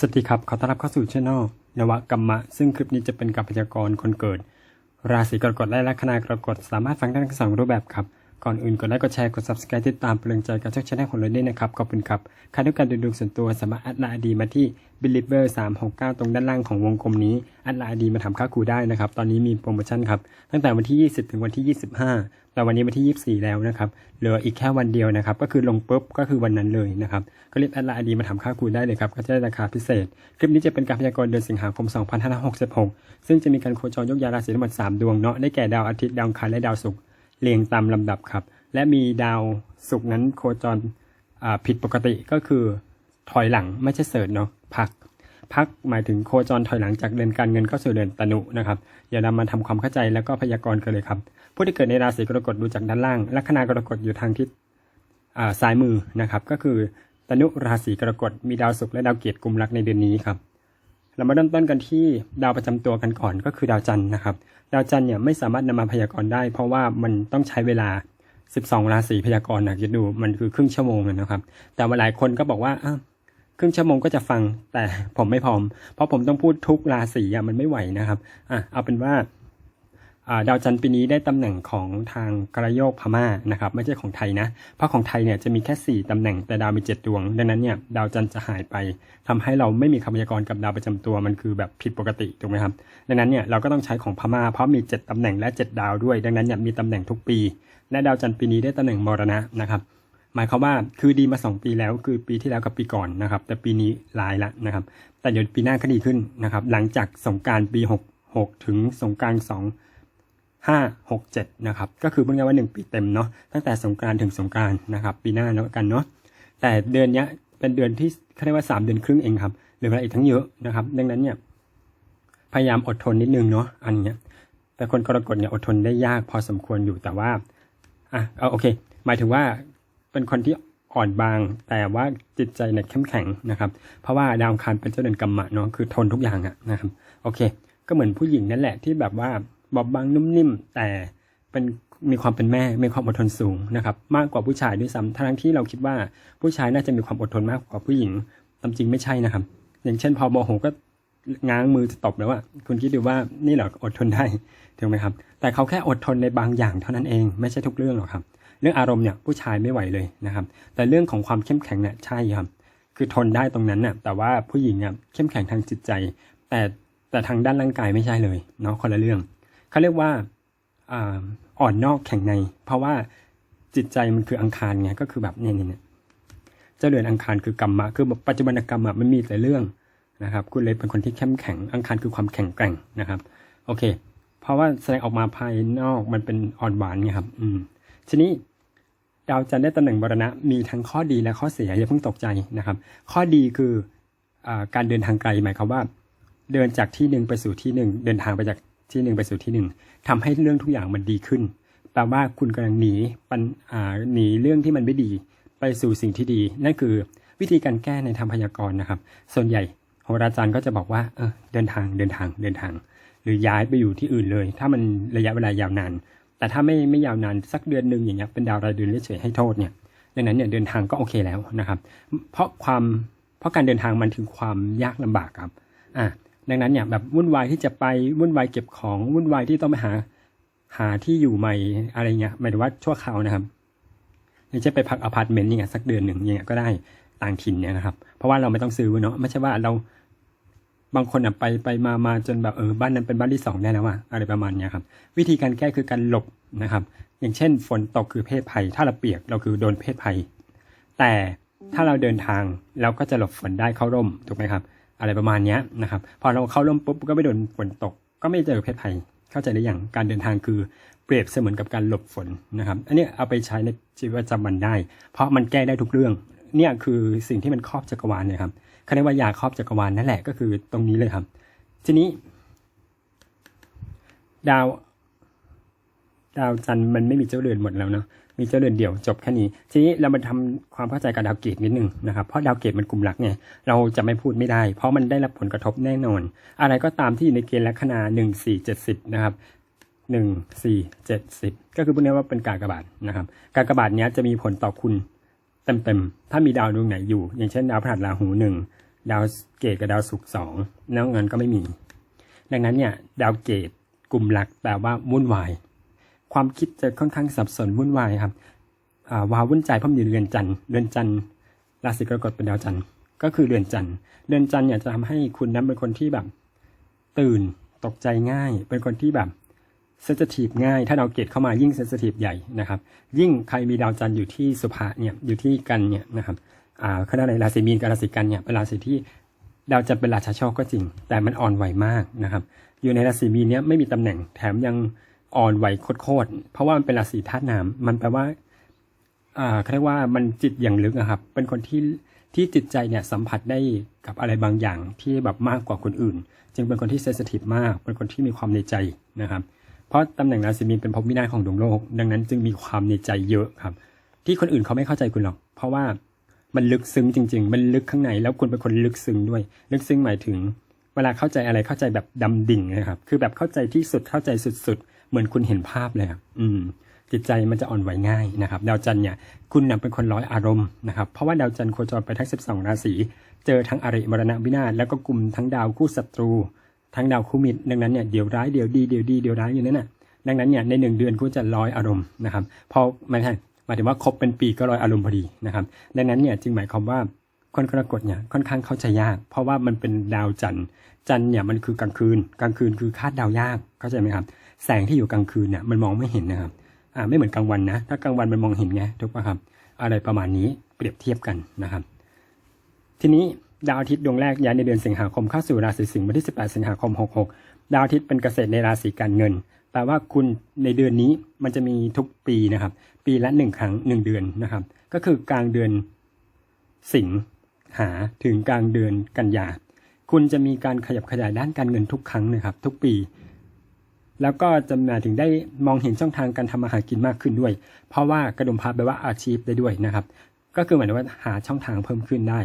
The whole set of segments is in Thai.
สวัสดีครับ ขอต้อนรับเข้าสู่ช่องนวกรรมะ ซึ่งคลิปนี้จะเป็นกับพยากรณ์คนเกิด ราศีกรกฎและลัคนากรกฎสามารถฟังได้ทั้งสองรูปแบบครับ ก่อนอื่นกดไลค์กดแชร์กด subscribe ติดตามเป็นกำลังใจกับช่องชาแนลของเราด้วยนะครับ ขอบคุณครับใครต้องการดูดวงส่วนตัวสามารถแอดไลน์ดีมาที่ believer 369 ตรงด้านล่างของวงกลมนี้แอดไลน์ดีมาทำค่าครูได้นะครับ ตอนนี้มีโปรโมชั่นครับ ตั้งแต่วันที่ 20 ถึงวันที่ 25 แต่วันนี้วันที่ 24 แล้วนะครับ เหลืออีกแค่วันเดียวนะครับ ก็คือลงปุ๊บก็คือวันนั้นเลยนะครับ ก็รีบแอดไลน์ดีมาทำค่าครูได้เลยครับ ก็จะได้ราคาพิเศษ คลิปนี้จะเป็นการพยากรณ์เดือนสิงหาคม 2566 ซึ่งจะมีการโคจรยกย้ายราศีทั้งหมด3ดวงเนาะ ได้แก่ดาวอาทิตย์ ดาวอังคาร และดาวศุกร์ เรียงตามลำดับครับ และมีดาวศุกร์นั้นโคจรผิดปกติก็คือถอยหลังไม่ใช่เสร์ชเนาะพักพักหมายถึงโคจรถอยหลังจากเดือนการเงินเข้าสู่เดือนตนุนะครับอย่านำมาทำความเข้าใจแล้วก็พยากรณ์กันเลยครับ ผู้ที่เกิดในราศีกรกฎดูจากด้านล่าง ลัคนากรกฎอยู่ทางทิศซ้ายมือนะครับ ก็คือตนุราศีกรกฎมีดาวศุกร์และดาวเกตกุมรักในเดือนนี้ครับ เรามาเริ่มต้นกันที่ดาวประจำตัวกันก่อนก็คือดาวจันทร์นะครับ ดาวจันทร์เนี่ยไม่สามารถนำมาพยากรณ์ได้ เพราะว่ามันต้องใช้เวลา 12 ราศีพยากรณ์นะคิดดูมันคือครึ่งชั่วโมงนะครับ แต่ว่าหลายคนก็บอกว่าครึ่งชั่วโมงก็จะฟังแต่ผมไม่พร้อม เพราะผมต้องพูดทุกราศีอะมันไม่ไหวนะครับอะเอาเป็นว่า ดาวจันทร์ปีนี้ได้ตำแหน่งของทางกระโยกพม่านะครับไม่ใช่ของไทยนะ เพราะของไทยเนี่ยจะมีแค่ 4ตำแหน่งแต่ดาวมี 7 ดวง ดังนั้นเนี่ยดาวจันทร์จะหายไปทำให้เราไม่มีคำพยากรณ์กับดาวประจำตัวมันคือแบบผิดปกติถูกไหมครับดังนั้นเนี่ยเราก็ต้องใช้ของพม่าเพราะมี 7ตำแหน่งและ 7 ดาวด้วย ดังนั้นเนี่ยมีตำแหน่งทุกปี และดาวจันทร์ปีนี้ได้ตำแหน่งมรณะนะครับหมายความว่าคือดีมา 2 ปีแล้วคือปีที่แล้วกับปีก่อนนะครับแต่ปีนี้ลายละนะครับแต่เดี๋ยวปีหน้าก็ดีขึ้นนะครับหลังจากสงการปี66ถึงสงกราร2 5 6 7นะครับก็คือพูดง่ายว่า 1 ปีเต็มเนาะตั้งแต่สงการถึงสงการนะครับปีหน้าแล้วกันเนาะแต่เดือนเนี้ยเป็นเดือนที่เขาเรียกว่า 3 เดือนครึ่งเองครับเหลือเวลาอีกทั้งเยอะนะครับ ดังนั้นเนี่ยพยายามอดทนนิดนึงเนาะอันเนี้ยแต่คนกรกฎเนี่ยอดทนได้ยากพอสมควรอยู่แต่ว่าอะเอาโอเค หมายถึงว่าเป็นคนที่อ่อนบาง แต่ว่าจิตใจเนี่ยเข้มแข็งนะครับ เพราะว่าดาวคารเป็นเจ้าเดือนกรรมะเนาะคือทนทุกอย่างอะนะครับ โอเค ก็เหมือนผู้หญิงนั่นแหละที่แบบว่า บอบบางนุ่มนิ่ม แต่เป็นมีความเป็นแม่มีความอดทนสูงนะครับ มากกว่าผู้ชายด้วยซ้ำทั้งที่เราคิดว่าผู้ชายน่าจะมีความอดทนมากกว่าผู้หญิงตามจริงไม่ใช่นะครับ อย่างเช่นพอโมโหก็ง้างมือจะตบแล้วอะคุณคิดดูว่านี่เหรออดทนได้ถูกไหมครับ แต่เขาแค่อดทนในบางอย่างเท่านั้นเองไม่ใช่ทุกเรื่องหรอกครับ เรื่องอารมณ์เนี่ยผู้ชายไม่ไหวเลยนะครับ แต่เรื่องของความเข้มแข็งเนี่ยใช่ครับคือทนได้ตรงนั้นน่ะแต่ว่าผู้หญิงเนี่ยเข้มแข็งทางจิตใจ แต่แต่ทางด้านร่างกายไม่ใช่เลยเนาะคนละเรื่อง เขาเรียกว่าอ่อนนอกแข็งใน เพราะว่าจิตใจมันคืออังคารไงก็คือแบบเนี่ยเนี่ยเนี่ยเจ้าเดือนอังคารคือกรรมะ คือแบบปัจจุบันกรรมะมันมีแต่เรื่องนะครับ คุณเลยเป็นคนที่เข้มแข็ง อังคารคือความแข็งแกร่งนะครับ โอเค เพราะว่าแสดงออกมาภายนอกมันเป็นอ่อนหวานไงครับ อืม ทีนี้ดาวจันทร์ได้ตำแหน่งบรณะมีทั้งข้อดีและข้อเสียอย่าเพิ่งตกใจนะครับ ข้อดีคืออการเดินทางไกลหมายความว่า เดินจากที่หนึ่งไปสู่ที่หนึ่งเดินทางไปจาก ที่หนึ่งไปสู่ที่หนึ่งทำให้เรื่องทุกอย่างมันดีขึ้น แปลว่าคุณกำลังหนีปัญอ่าหนีเรื่องที่มันไม่ดี ไปสู่สิ่งที่ดี นั่นคือวิธีการแก้ในทางพยากรณ์นะครับ ส่วนใหญ่โหราจารย์ก็จะบอกว่าเออเดินทางเดินทางเดินทาง หรือย้ายไปอยู่ที่อื่นเลย ถ้ามันระยะเวลายาวนาน แต่ถ้าไม่ไม่ยาวนานสักเดือนหนึ่งอย่างเงี้ยเป็นดาวรายเดือนเฉยๆให้โทษเนี่ยดังนั้นเนี่ยเดินทางก็โอเคแล้วนะครับ เพราะความเพราะการเดินทางมันถึงความยากลำบากครับอะ ดังนั้นเนี่ยแบบวุ่นวายที่จะไปวุ่นวายเก็บของวุ่นวายที่ต้องไปหาหาที่อยู่ใหม่อะไรเงี้ยหมายถึงว่าชั่วคราวนะครับอย่างเช่นไปพักอพาร์ตเมนต์ย่างเงี้ยสักเดือนหนึ่งย่างเงี้ยก็ได้ต่างถิ่นเนี่ยนะครับ เพราะว่าเราไม่ต้องซื้อเนาะไม่ใช่ว่าเราบางคนอะไปไปมามาจนแบบเออบ้านนั้นเป็นบ้านที่สองได้แล้วอะอะไรประมาณเนี้ยครับ วิธีการแก้คือการหลบนะครับ อย่างเช่น ฝนตกคือเพศภัย ถ้าเราเปียกเราคือโดนเพศภัย แต่ถ้าเราเดินทางเราก็จะหลบฝนได้เข้าร่มถูกไหมครับ อะไรประมาณนี้นะครับ พอเราเข้าร่มปุ๊บก็ไม่โดนฝนตก ก็ไม่เจอเพศภัย เข้าใจหรือยังการเดินทางคือเปรียบเสมือนกับการหลบฝนนะครับ อันนี้เอาไปใช้ในชีวิตประจำวันได้ เพราะมันแก้ได้ทุกเรื่อง เนี่ยคือสิ่งที่มันครอบจักรวาลเลยครับเขาเรียกว่ายาครอบจักรวาลนั่นแหละก็คือตรงนี้เลยครับ ทีนี้ ดาว ดาวจันทร์มันไม่มีเจ้าเรือนหมดแล้วเนาะ มีเจ้าเรือนเดี่ยวจบแค่นี้ ทีนี้เรามาทำความเข้าใจกับดาวเกตนิดนึงนะครับเพราะดาวเกตมันกลุ่มรักไงเราจะไม่พูดไม่ได้ เพราะมันได้รับผลกระทบแน่นอน อะไรก็ตามที่อยู่ในเกณฑ์ลัคนาหนึ่งสี่เจ็ดสิบนะครับหนึ่งสี่เจ็ดสิบก็คือพวกนี้ว่าเป็นกากบาทนะครับกากบาทเนี้ยจะมีผลต่อคุณเต็มๆ ถ้ามีดาวดวงไหนอยู่ อย่างเช่นดาวพฤหัสราหูหนึ่งดาวเกตกับดาวศุกร์สองแล้วเงินก็ไม่มี ดังนั้นเนี่ยดาวเกตกลุ่มหลักแปลว่าวุ่นวาย ความคิดจะค่อนข้างสับสนวุ่นวายครับวาวุ่นใจเพราะมีเรือนจันทร์เรือนจันทร์ราศีกรกฎเป็นดาวจันทร์ก็คือเรือนจันทร์เรือนจันทร์เนี่ยจะทำให้คุณนั้นเป็นคนที่แบบ ตื่นตกใจง่าย เป็นคนที่แบบเซนซิทีฟง่าย ถ้าดาวเกตเข้ามายิ่งเซนซิทีฟใหญ่นะครับ ยิ่งใครมีดาวจันทร์อยู่ที่สุภะเนี่ยอยู่ที่กันเนี่ยนะครับอ่าคณะในราศีมีนกับราศีกันเนี่ยเป็นราศีที่ดาวจันทร์เป็นราชาโชคก็จริง แต่มันอ่อนไหวมากนะครับ อยู่ในราศีมีนเนี่ยไม่มีตำแหน่งแถมยัง อ่อนไหวโคตรๆเพราะว่ามันเป็นราศีธาตุน้ำมันแปลว่าอ่าเขาเรียกว่ามันจิตอย่างลึกอะครับ เป็นคนที่ที่จิตใจเนี่ยสัมผัสได้กับอะไรบางอย่างที่แบบมากกว่าคนอื่น จึงเป็นคนที่เซสทีฟมาก เป็นคนที่มีความในใจนะครับ เพราะตำแหน่งราศีมีนเป็นภพวินาศของดวงโลก ดังนั้นจึงมีความในใจเยอะครับ ที่คนอื่นเขาไม่เข้าใจคุณหรอก เพราะว่ามันลึกซึ้งจริง ๆ มันลึกข้างในแล้วคุณเป็นคนลึกซึ้งด้วย ลึกซึ้งหมายถึง เวลาเข้าใจอะไรเข้าใจแบบดำดิ่งนะครับ คือแบบเข้าใจที่สุดเข้าใจสุดๆ เหมือนคุณเห็นภาพเลยอืม จิตใจมันจะอ่อนไหวง่ายนะครับ ดาวจันทร์เนี่ย คุณนำเป็นคนร้อยอารมณ์นะครับ เพราะว่าดาวจันทร์โคจรไปทั้ง 12 ราศี เจอทั้งอริมรณะวินาศแล้วก็กลุ่มทั้งดาวคู่ศัตรู ทั้งดาวคู่มิตร ดังนั้นเนี่ยเดี๋ยวร้ายเดี๋ยวดีเดี๋ยวดีเดี๋ยวร้ายอยู่นั่นน่ะ ดังนั้นเนี่ยในหนึ่งเดือนคุณจะร้อยอารมณ์นะครับ พอไม่ใช่หมายถึงว่าครบเป็นปีก็ร้อยอารมณ์พอดีนะครับ ดังนั้นเนี่ยจึงหมายความว่าคนกรกฎเนี่ยค่อนข้างเข้าใจยาก เพราะว่ามันเป็นดาวจันทร์จันทร์เนี่ยมันคือกลางคืน กลางคืนคือคาดดายากเข้าใจไหมครับ แสงที่อยู่กลางคืนเนี่ยมันมองไม่เห็นนะครับอ่าไม่เหมือนกลางวันนะ ถ้ากลางวันมันมองเห็นไงถูกป่ะครับ อะไรประมาณนี้เปรียบเทียบกันนะครับ ทีนี้ดาวอาทิตย์ดวงแรกย้ายในเดือนสิงหาคมเข้าสู่ราศีสิงห์วันที่ 18 สิงหาคม 66 ดาวอาทิตย์เป็นเกษตรในราศีการเงินแปลว่าคุณในเดือนนี้มันจะมีทุกปีนะครับ ปีละหนึ่งครั้งหนึ่งเดือนนะครับ ก็คือกลางเดือนสิงหาถึงกลางเดือนกันยาคุณจะมีการขยับขยายด้านการเงินทุกครั้งนะครับ ทุกปี แล้วก็จะหมายถึงได้มองเห็นช่องทางการทำมาหากินมากขึ้นด้วย เพราะว่ากระดุมพับแปลว่าอาชีพได้ด้วยนะครับ ก็คือหมายถึงว่าหาช่องทางเพิ่มขึ้นได้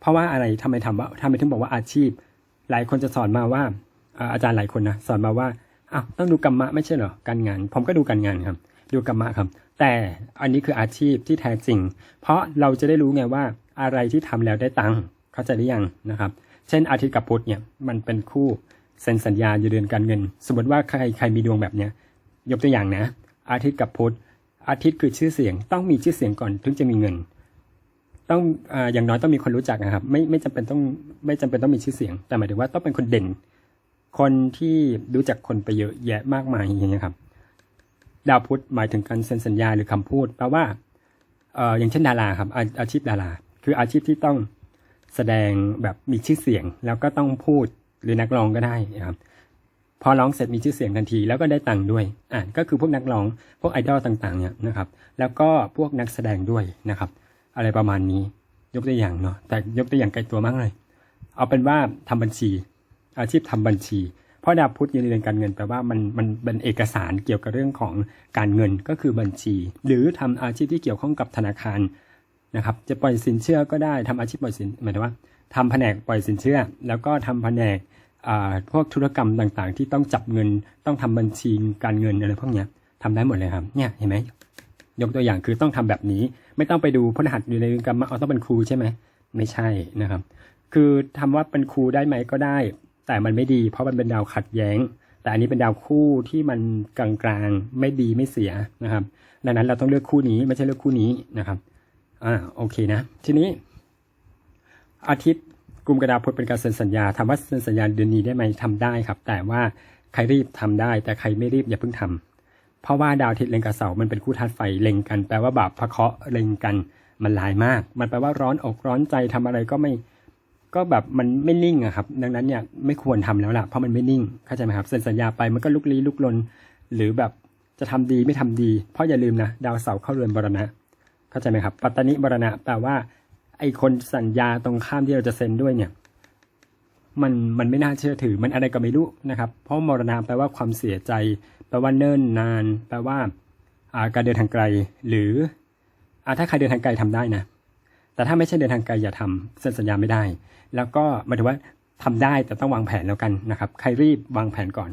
เพราะว่าอะไรทำไมทำว่าทำไมถึงบอกว่าอาชีพ หลายคนจะสอนมาว่าอาจารย์หลายคนนะสอนมาว่าอ้าวต้องดูกรรมะไม่ใช่เหรอการงาน ผมก็ดูการงานครับ ดูกรรมะครับ แต่อันนี้คืออาชีพที่แท้จริง เพราะเราจะได้รู้ไงว่าอะไรที่ทำแล้วได้ตังค์เข้าใจหรือยังนะครับ เช่นอาทิตย์กับพุธเนี่ยมันเป็นคู่ เซ็นสัญญาอยู่เดือนการเงิน สมมติว่าใครใครมีดวงแบบเนี้ยยกตัวอย่างนะ อาทิตย์กับพุธอาทิตย์คือชื่อเสียง ต้องมีชื่อเสียงก่อนถึงจะมีเงิน ต้องออย่างน้อยต้องมีคนรู้จักนะครับ ไม่ไม่จำเป็นต้องไม่จำเป็นต้องมีชื่อเสียง แต่หมายถึงว่าต้องเป็นคนเด่น คนที่รู้จักคนไปเยอะแยะมากมายอย่างเงี้ยครับ ดาวพุธหมายถึงการเซ็นสัญญาหรือคำพูดแปลว่าเอออย่างเช่นดาราครับอาอาชีพดารา คืออาชีพที่ต้องแสดงแบบมีชื่อเสียง แล้วก็ต้องพูด หรือนักร้องก็ได้นะครับพอร้องเสร็จมีชื่อเสียงทันทีแล้วก็ได้ตังค์ด้วยอะก็คือพวกนักร้องพวกไอดอลต่างๆเนี่ยนะครับ แล้วก็พวกนักแสดงด้วยนะครับ อะไรประมาณนี้ยกตัวอย่างเนาะแต่ยกตัวอย่างไกลตัวมากเลย เอาเป็นว่าทำบัญชี อาชีพทำบัญชีเพราะดาวพุธยู่ในเรื่องการเงินแปลว่ามันมันเป็นเอกสารเกี่ยวกับเรื่องของการเงินก็คือบัญชี หรือทำอาชีพที่เกี่ยวข้องกับธนาคารนะครับ จะปล่อยสินเชื่อก็ได้ทำอาชีพปล่อยสินหมายถึงว่า ทำแผนกปล่อยสินเชื่อ แล้วก็ทำแผนกพวกธุรกรรมต่างๆ ที่ต้องจับเงินต้องทำบัญชีการเงินอะไรพวกเนี้ยทำได้หมดเลยครับเนี่ยเห็นไหมยกตัวอย่างคือต้องทำแบบนี้ ไม่ต้องไปดูพฤหัสอยู่ในกรรมเอาต้องเป็นครูใช่ไหมไม่ใช่นะครับ คือทำว่าเป็นครูได้ไหมก็ได้ แต่มันไม่ดีเพราะมันเป็นดาวขัดแย้ง แต่อันนี้เป็นดาวคู่ที่มันกลางๆไม่ดีไม่เสียนะครับ ดังนั้นเราต้องเลือกคู่นี้ไม่ใช่เลือกคู่นี้นะครับอ่าโอเคนะ ทีนี้ อาทิตย์กลุ่มกระดาษพุธเป็นการเซ็นสัญญาถามว่าเซ็นสัญญาเดือนนี้ได้ไหมทำได้ครับ แต่ว่าใครรีบทำได้ แต่ใครไม่รีบอย่าเพิ่งทำเพราะว่าดาวอาทิตย์เล็งกับเสามันเป็นคู่ธาตุไฟเล็งกันแปลว่าบาปพระเคราะห์เล็งกันมันลายมาก มันแปลว่าร้อนอกร้อนใจทำอะไรก็ไม่ก็แบบมันไม่นิ่งอะครับ ดังนั้นเนี่ยไม่ควรทำแล้วล่ะเพราะมันไม่นิ่งเข้าใจไหมครับเซ็นสัญญาไปมันก็ลุกลี้ลุกลน หรือแบบจะทำดีไม่ทำดี เพราะอย่าลืมนะ ดาวเสาร์เข้าเรือนบรณะเข้าใจไหมครับ ปัตตนิบรณะแปลว่า ไอคนสัญญาตรงข้ามที่เราจะเซ็นด้วยเนี่ยมันมันไม่น่าเชื่อถือมันอะไรก็ไม่รู้นะครับ เพราะมรณะแปลว่าความเสียใจ แปลว่าเนิ่นนาน แปลว่าการเดินทางไกล หรืออ่าถ้าใครเดินทางไกลทำได้นะ แต่ถ้าไม่ใช่เดินทางไกลอย่าทำเซ็นสัญญาไม่ได้ แล้วก็หมายถึงว่าทำได้แต่ต้องวางแผนแล้วกันนะครับใครรีบวางแผนก่อน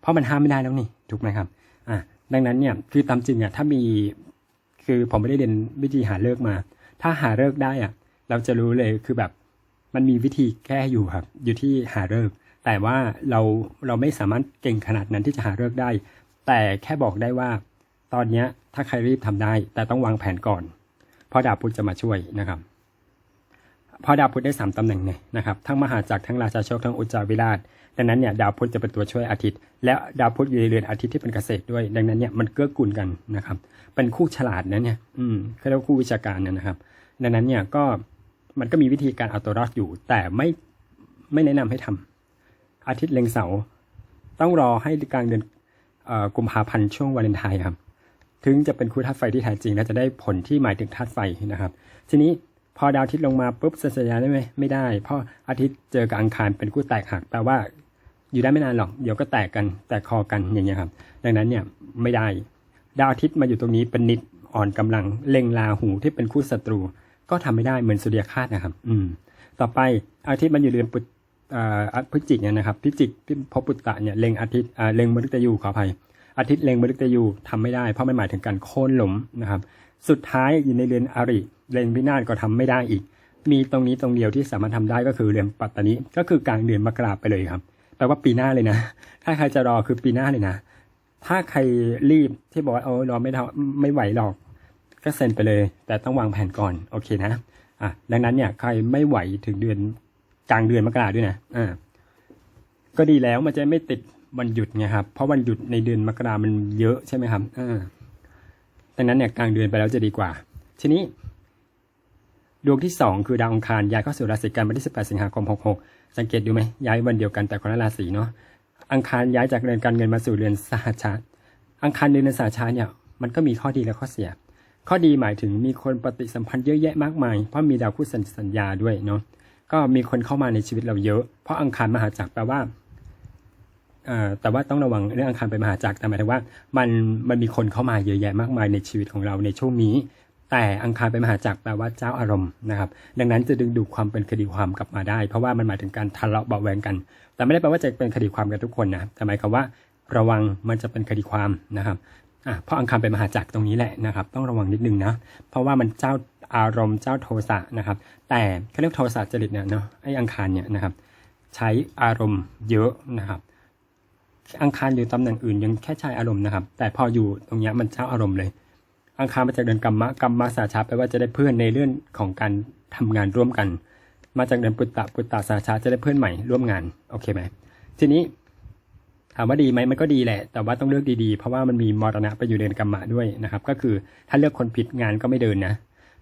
เพราะมันห้ามไม่ได้แล้วนี่ถูกไหมครับอ่าดังนั้นเนี่ยคือตามจริงอะถ้ามีคือผมไม่ได้เรียนวิธีหาเลิกมา ถ้าหาเลิกได้อะเราจะรู้เลยคือแบบ มันมีวิธีแก้อยู่ครับ อยู่ที่หาเลิกแต่ว่าเราเราไม่สามารถเก่งขนาดนั้นที่จะหาเลิกได้ แต่แค่บอกได้ว่า ตอนเนี้ยถ้าใครรีบทำได้ แต่ต้องวางแผนก่อน เพราะดาวพุธจะมาช่วยนะครับ เพราะดาวพุธได้สามตำแหน่งเนี่ยนะครับทั้งมหาจักรทั้งราชาโชคทั้งอุจจาวิราชดังนั้นเนี่ยดาวพุธจะเป็นตัวช่วยอาทิตย์ และดาวพุธอยู่ในเรือนอาทิตย์ที่เป็นเกษตรด้วย ดังนั้นเนี่ยมันเกื้อกูลกันนะครับ เป็นคู่ฉลาดนะเนี่ยอืมเขาเรียกว่าคู่วิชาการนะนะครับ ดังนั้นเนี่ยก็มันก็มีวิธีการเอาตัวรอดอยู่ แต่ไม่ไม่แนะนำให้ทำอาทิตย์เล็งเสาต้องรอให้กลางเดือนกุมภาพันธ์ช่วงวาเลนไทน์ครับ ถึงจะเป็นคู่ธาตุไฟที่แท้จริงและจะได้ผลที่หมายถึงธาตุไฟนะครับ ทีนี้ พอดาวอาทิตย์ลงมาปุ๊บเซ็นสัญญาได้ไหมไม่ได้ เพราะอาทิตย์เจอกับอังคารเป็นคู่แตกหักแปลว่าอยู่ได้ไม่นานหรอก เดี๋ยวก็แตกกันแตกคอกันอย่างเงี้ยครับ ดังนั้นเนี่ยไม่ได้ ดาวอาทิตย์มาอยู่ตรงนี้เป็นนิดอ่อนกำลังเล็งลาหูที่เป็นคู่ศัตรู ก็ทำไม่ได้เหมือนสุริยคาสนะครับ อืม ต่อไปอาทิตย์มันอยู่เรือนปุตอ่าพฤศจิกเนี่ยนะครับพิจิกพบปุตตะเนี่ยเล็งอาทิตย์เล็งมฤตยูขออภัยอาทิตย์เล็งมฤตยูทำไม่ได้เพราะมันหมายถึงการโค่นหลมนะครับ สุดท้ายอยู่ในเรือนอริ เล็งวินาศก็ทำไม่ได้อีก มีตรงนี้ตรงเดียวที่สามารถทำได้ก็คือเรือนปัตตานีก็คือกลางเดือนมกราไปเลยครับแปลว่าปีหน้าเลยนะ ถ้าใครจะรอคือปีหน้าเลยนะ ถ้าใครรีบที่บอกว่าโอ้รอไม่ได้ไม่ไหวหรอก ก็เซ็นไปเลย แต่ต้องวางแผนก่อนโอเคนะอะดังนั้นเนี่ยใครไม่ไหวถึงเดือนกลางเดือนมกราด้วยนะอ่าก็ดีแล้วมันจะไม่ติดวันหยุดไงครับ เพราะวันหยุดในเดือนมกรามันเยอะใช่ไหมครับอ่าดังนั้นเนี่ยกลางเดือนไปแล้วจะดีกว่า ทีนี้ ดวงที่ 2 คือดาวอังคารย้ายเข้าสู่ราศีกันวันที่ 18 สิงหาคม 66 สังเกตดูไหมย้ายวันเดียวกันแต่คนละราศีเนาะอังคารย้ายจากเรือนการเงินมาสู่เรือนสหชาตอังคารเรือนสหชาตเนี่ยมันก็มีข้อดีและข้อเสีย ข้อดีหมายถึงมีคนปฏิสัมพันธ์เยอะแยะมากมาย เพราะมีดาวคู่สัญสญญาด้วยเนาะก็มีคนเข้ามาในชีวิตเราเยอะ เพราะอังคารมหาจักรแปลว่าแต่ว่าต้องระวังเรื่องอังคารเป็นมหาจักรแต่หมายถึงว่ามันมันมีคนเข้ามาเยอะแยะมากมายในชีวิตของเราในช่วงนี้ แต่อังคารเป็นมหาจักรแปลว่าเจ้าอารมณ์นะครับ ดังนั้นจะดึงดูดความเป็นคดีความกลับมาได้ เพราะว่ามันหมายถึงการทะเลาะเบาแวงกัน แต่ไม่ได้แปลว่าจะเป็นคดีความกันทุกคนนะแต่หมายความว่าระวังมันจะเป็นคดีความนะครับอะเพราะอังคารเป็นมหาจักรตรงนี้แหละนะครับ ต้องระวังนิดนึงนะเพราะว่ามันเจ้าอารมณ์เจ้าโทสะนะครับ แต่เขาเรียกโทสะจริตเนี่ยเนาะไอ้อังคารเนี่ยนะครับ ใช้อารมณ์เยอะนะครับอังคารอยู่ตำแหน่งอื่นยังแค่ใช้อารมณ์นะครับ แต่พออยู่ตรงนี้มันเจ้าอารมณ์เลย อังคารมาจากเดือนกัมมะกัมมะสาชาแปลว่าจะได้เพื่อนในเรื่องของการทำงานร่วมกัน มาจากเดือนปุตตะปุตตะสาชาจะได้เพื่อนใหม่ร่วมงานโอเคไหมทีนี้ถามว่าดีไหมมันก็ดีแหละ แต่ว่าต้องเลือกดีๆ เพราะว่ามันมีมรณะไปอยู่เดือนกัมมะด้วยนะครับ ก็คือถ้าเลือกคนผิดงานก็ไม่เดินนะ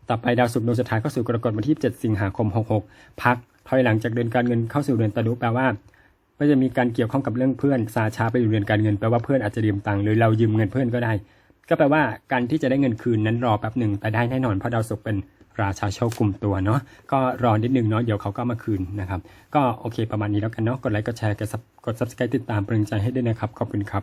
ต่อไปดาวศุกร์ดวงสุดท้ายเข้าสู่กรกฎวันที่ 7 สิงหาคม 66 พักถอยหลังจากเดือนการเงินเข้าสู่เดือนตะนุแปลว่าก็จะมีการเกี่ยวข้องกับเรื่องเพื่อนซาชาไปอยู่เดือนการเงินแปลว่าเพื่อนอาจจะยืมตังค์หรือเรายืมเงินเพื่อนก็ได้ ก็แปลว่าการที่จะได้เงินคืนนั้นรอแป๊บหนึ่งแต่ได้แน่นอนเพราะดาวศุกร์เป็นราชาโชคกลุ่มตัวเนาะก็รอนิดนึงเนาะเดี๋ยวเขาก็มาคืนนะครับ ก็โอเคประมาณนี้แล้วกันเนาะกดไลค์กดแชร์กดซับกด subscribe ติดตามเป็นกำลังใจให้ด้วยนะครับ ขอบคุณครับ